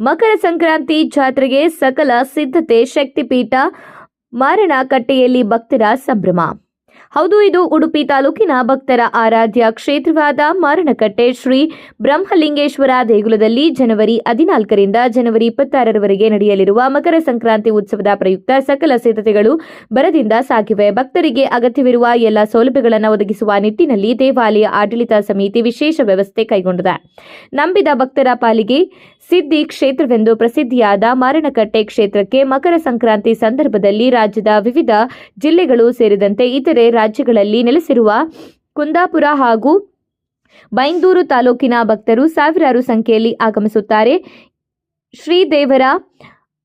ಮಕರ ಸಂಕ್ರಾಂತಿ ಜಾತ್ರೆಗೆ ಸಕಲ ಸಿದ್ಧತೆ ಶಕ್ತಿಪೀಠ ಮಾರಣಕಟ್ಟೆಯಲ್ಲಿ ಭಕ್ತರ ಸಂಭ್ರಮ. ಹೌದು, ಇದು ಉಡುಪಿ ತಾಲೂಕಿನ ಭಕ್ತರ ಆರಾಧ್ಯ ಕ್ಷೇತ್ರವಾದ ಮಾರಣಕಟ್ಟೆ ಶ್ರೀ ಬ್ರಹ್ಮಲಿಂಗೇಶ್ವರ ದೇಗುಲದಲ್ಲಿ ಜನವರಿ ಹದಿನಾಲ್ಕರಿಂದ ಜನವರಿ ಇಪ್ಪತ್ತಾರರವರೆಗೆ ನಡೆಯಲಿರುವ ಮಕರ ಸಂಕ್ರಾಂತಿ ಉತ್ಸವದ ಪ್ರಯುಕ್ತ ಸಕಲ ಸಿದ್ಧತೆಗಳು ಬರದಿಂದ ಸಾಗಿವೆ. ಭಕ್ತರಿಗೆ ಅಗತ್ಯವಿರುವ ಎಲ್ಲ ಸೌಲಭ್ಯಗಳನ್ನು ಒದಗಿಸುವ ನಿಟ್ಟಿನಲ್ಲಿ ದೇವಾಲಯ ಆಡಳಿತ ಸಮಿತಿ ವಿಶೇಷ ವ್ಯವಸ್ಥೆ ಕೈಗೊಂಡಿದೆ. ನಂಬಿದ ಭಕ್ತರ ಪಾಲಿಗೆ ಸಿದ್ದಿ ಕ್ಷೇತ್ರವೆಂದು ಪ್ರಸಿದ್ಧಿಯಾದ ಮಾರಣಕಟ್ಟೆ ಕ್ಷೇತ್ರಕ್ಕೆ ಮಕರ ಸಂಕ್ರಾಂತಿ ಸಂದರ್ಭದಲ್ಲಿ ರಾಜ್ಯದ ವಿವಿಧ ಜಿಲ್ಲೆಗಳು ಸೇರಿದಂತೆ ಇತರೆ ರಾಜ್ಯಗಳಲ್ಲಿ ನೆಲೆಸಿರುವ ಕುಂದಾಪುರ ಹಾಗೂ ಬೈಂದೂರು ತಾಲೂಕಿನ ಭಕ್ತರು ಸಾವಿರಾರು ಸಂಖ್ಯೆಯಲ್ಲಿ ಆಗಮಿಸುತ್ತಾರೆ. ಶ್ರೀದೇವರ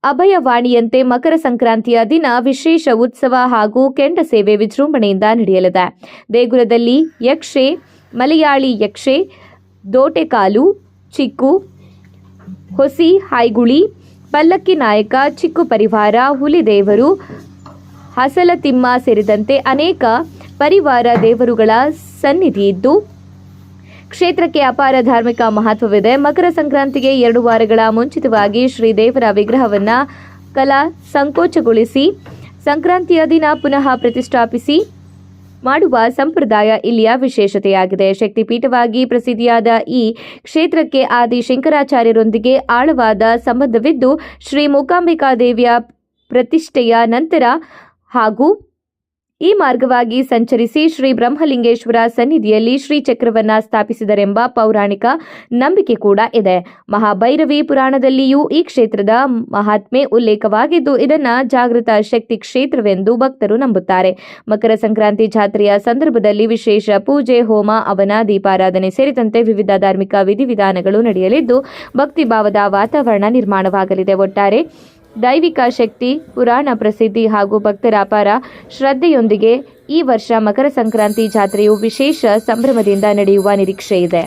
ಅಭಯವಾಣಿಯಂತೆ ಮಕರ ಸಂಕ್ರಾಂತಿಯ ದಿನ ವಿಶೇಷ ಉತ್ಸವ ಹಾಗೂ ಕೆಂಡ ಸೇವೆ ವಿಜೃಂಭಣೆಯಿಂದ ನಡೆಯಲಿದೆ. ದೇಗುಲದಲ್ಲಿ ಯಕ್ಷೆ, ಮಲಯಾಳಿ ಯಕ್ಷೆ, ದೋಟೆಕಾಲು, ಚಿಕ್ಕು, ಹೊಸಿ, ಹಾಯ್ಗುಳಿ, ಪಲ್ಲಕ್ಕಿ ನಾಯಕ, ಚಿಕ್ಕು ಪರಿವಾರ ಹುಲಿದೇವರು ಹಸಲತಿಮ್ಮ ಸೇರಿದಂತೆ ಅನೇಕ ಪರಿವಾರ ದೇವರುಗಳ ಸನ್ನಿಧಿ ಇದ್ದು, ಕ್ಷೇತ್ರಕ್ಕೆ ಅಪಾರ ಧಾರ್ಮಿಕ ಮಹತ್ವವಿದೆ. ಮಕರ ಸಂಕ್ರಾಂತಿಗೆ ಎರಡು ವಾರಗಳ ಮುಂಚಿತವಾಗಿ ಶ್ರೀ ದೇವರ ವಿಗ್ರಹವನ್ನ ಕಲಾ ಸಂಕೋಚಗೊಳಿಸಿ, ಸಂಕ್ರಾಂತಿಯ ದಿನ ಪುನಃ ಪ್ರತಿಷ್ಠಾಪಿಸಿ ಮಾಡುವ ಸಂಪ್ರದಾಯ ಇಲ್ಲಿಯ ವಿಶೇಷತೆಯಾಗಿದೆ. ಶಕ್ತಿಪೀಠವಾಗಿ ಪ್ರಸಿದ್ಧಿಯಾದ ಈ ಕ್ಷೇತ್ರಕ್ಕೆ ಆದಿ ಶಂಕರಾಚಾರ್ಯರೊಂದಿಗೆ ಆಳವಾದ ಸಂಬಂಧವಿದ್ದು, ಶ್ರೀ ಮೂಕಾಂಬಿಕಾ ದೇವಿಯ ಪ್ರತಿಷ್ಠೆಯ ನಂತರ ಹಾಗೂ ಈ ಮಾರ್ಗವಾಗಿ ಸಂಚರಿಸಿ ಶ್ರೀ ಬ್ರಹ್ಮಲಿಂಗೇಶ್ವರ ಸನ್ನಿಧಿಯಲ್ಲಿ ಶ್ರೀಚಕ್ರವನ್ನ ಸ್ಥಾಪಿಸಿದರೆಂಬ ಪೌರಾಣಿಕ ನಂಬಿಕೆ ಕೂಡ ಇದೆ. ಮಹಾಭೈರವಿ ಪುರಾಣದಲ್ಲಿಯೂ ಈ ಕ್ಷೇತ್ರದ ಮಹಾತ್ಮೆ ಉಲ್ಲೇಖವಾಗಿದ್ದು, ಇದನ್ನ ಜಾಗೃತ ಶಕ್ತಿ ಕ್ಷೇತ್ರವೆಂದು ಭಕ್ತರು ನಂಬುತ್ತಾರೆ. ಮಕರ ಸಂಕ್ರಾಂತಿ ಜಾತ್ರೆಯ ಸಂದರ್ಭದಲ್ಲಿ ವಿಶೇಷ ಪೂಜೆ, ಹೋಮ, ಅವನ, ದೀಪಾರಾಧನೆ ಸೇರಿದಂತೆ ವಿವಿಧ ಧಾರ್ಮಿಕ ವಿಧಿವಿಧಾನಗಳು ನಡೆಯಲಿದ್ದು, ಭಕ್ತಿಭಾವದ ವಾತಾವರಣ ನಿರ್ಮಾಣವಾಗಲಿದೆ. ಒಟ್ಟಾರೆ ದೈವಿಕ ಶಕ್ತಿ, ಪುರಾಣ ಪ್ರಸಿದ್ಧಿ ಹಾಗೂ ಭಕ್ತರ ಅಪಾರ ಶ್ರದ್ಧೆಯೊಂದಿಗೆ ಈ ವರ್ಷ ಮಕರ ಸಂಕ್ರಾಂತಿ ಜಾತ್ರೆಯು ವಿಶೇಷ ಸಂಭ್ರಮದಿಂದ ನಡೆಯುವ ನಿರೀಕ್ಷೆ ಇದೆ